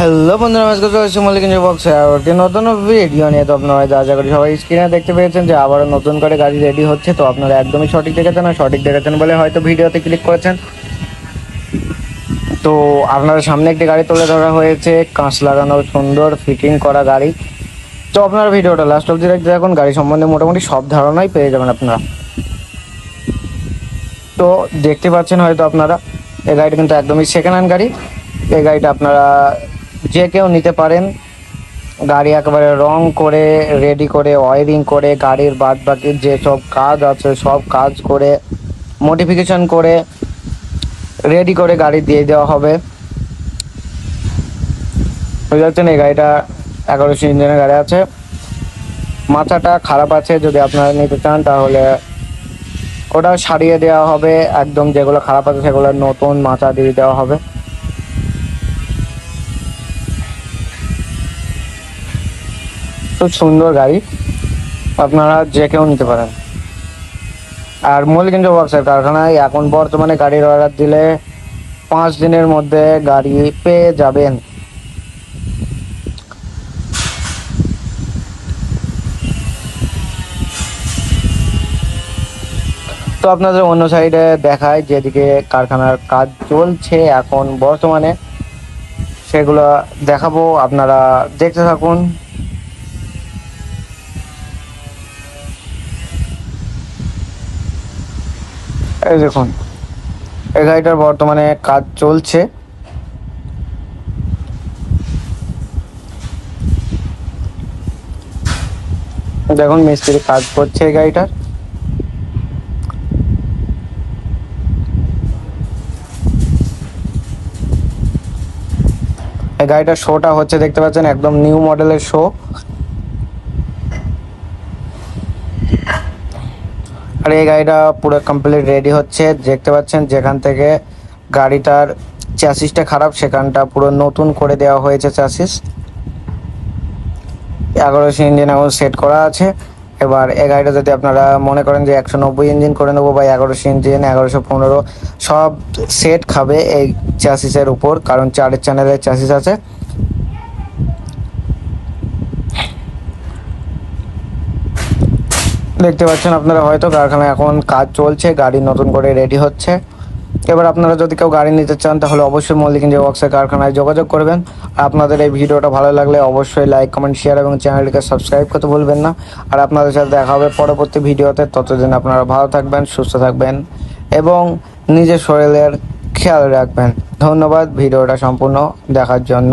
Hello বন্ধুরা আজকে তো মল্লিক বক্সে আর একটি নতুন ভিডিও নিয়ে তো আপনারা হয়তো আশা করি সবাই স্ক্রিনে দেখতে পেয়েছেন যে আবারও নতুন করে গাড়ি রেডি হচ্ছে। তো আপনারা একদমই সঠিক দেখেছেন না সঠিক দেখেছেন বলে হয়তো ভিডিওতে ক্লিক করেছেন। তো আপনাদের সামনে একটি গাড়ি তুলে ধরা হয়েছে, কাঁচ লাগানো, সুন্দর ফিটিং করা গাড়ি। তো আপনারা ভিডিওটা লাস্ট অবধি দেখতে থাকুন। গাড়ি সম্বন্ধে মোটামুটি সব ধারণাই পেয়ে যাবেন আপনারা। তো দেখতে পাচ্ছেন হয়তো আপনারা, এই গাড়িটা কিন্তু একদমই সেকেন্ড হ্যান্ড গাড়ি। এই গাড়িটা আপনারা যে কেউ নিতে পারেন। গাড়ি একেবারে রং করে রেডি করে ওয়ারিং করে, গাড়ির বাদ বাকি যে সব কাজ আছে, সব কাজ করে মডিফিকেশন করে রেডি করে গাড়ি দিয়ে দেওয়া হবে। বুঝতে পারছেন? এই গাড়িটা এগারোশো ইঞ্জিনের গাড়ি আছে। মাথাটা খারাপ আছে, যদি আপনারা নিতে চান, তাহলে ওটা সারিয়ে দেওয়া হবে। একদম যেগুলো খারাপ আছে, সেগুলো নতুন মাথা দিয়ে দেওয়া হবে। খুব সুন্দর গাড়ি। আপনারা যে কেউ নিতে পারেন। আর মল্লিকগঞ্জ বক্সের কারখানায় এখন বর্তমানে গাড়ির অর্ডার দিলে পাঁচ দিনের মধ্যে গাড়ি পেয়ে যাবেন। তো আপনাদের অন্য সাইডে দেখায় যেদিকে কারখানার কাজ চলছে এখন বর্তমানে। সেগুলো দেখাবো, আপনারা দেখতে থাকুন। এই দেখুন, এই গাড়িটার বর্তমানে কাজ চলছে। দেখুন, মিস্ত্রি কাজ করছে এই গাড়িটার। এই গাড়িটার শোটা হচ্ছে, দেখতে পাচ্ছেন, একদম নিউ মডেলের শো। আর এই গাড়িটা পুরো কমপ্লিট রেডি হচ্ছে। দেখতে পাচ্ছেন যেখান থেকে গাড়িটার চ্যাসিসটা খারাপ, সেখানটা পুরো নতুন করে দেওয়া হয়েছে চ্যাসিস এগারোশো ইঞ্জিন এখন সেট করা আছে। এবার এই গাড়িটা যদি আপনারা মনে করেন যে একশো নব্বই ইঞ্জিন করে নেব বা এগারোশো ইঞ্জিন এগারোশো পনেরো, সব সেট খাবে এই চ্যাসিসের উপর, কারণ চারের চ্যানেলের চ্যাসিস আছে। দেখতে পাচ্ছেন আপনারা হয়তো কারখানায় এখন কাজ চলছে, গাড়ি নতুন করে রেডি হচ্ছে। এবার আপনারা যদি কেউ গাড়ি নিতে চান, তাহলে অবশ্যই মল্লিক ইঞ্জিন বক্সের কারখানায় যোগাযোগ করবেন। আর আপনাদের এই ভিডিওটা ভালো লাগলে অবশ্যই লাইক কমেন্ট শেয়ার এবং চ্যানেলটিকে সাবস্ক্রাইব করতে ভুলবেন না। আর আপনাদের সাথে দেখা হবে পরবর্তী ভিডিওতে। ততদিন আপনারা ভালো থাকবেন, সুস্থ থাকবেন এবং নিজের শরীরের খেয়াল রাখবেন। ধন্যবাদ ভিডিওটা সম্পূর্ণ দেখার জন্য।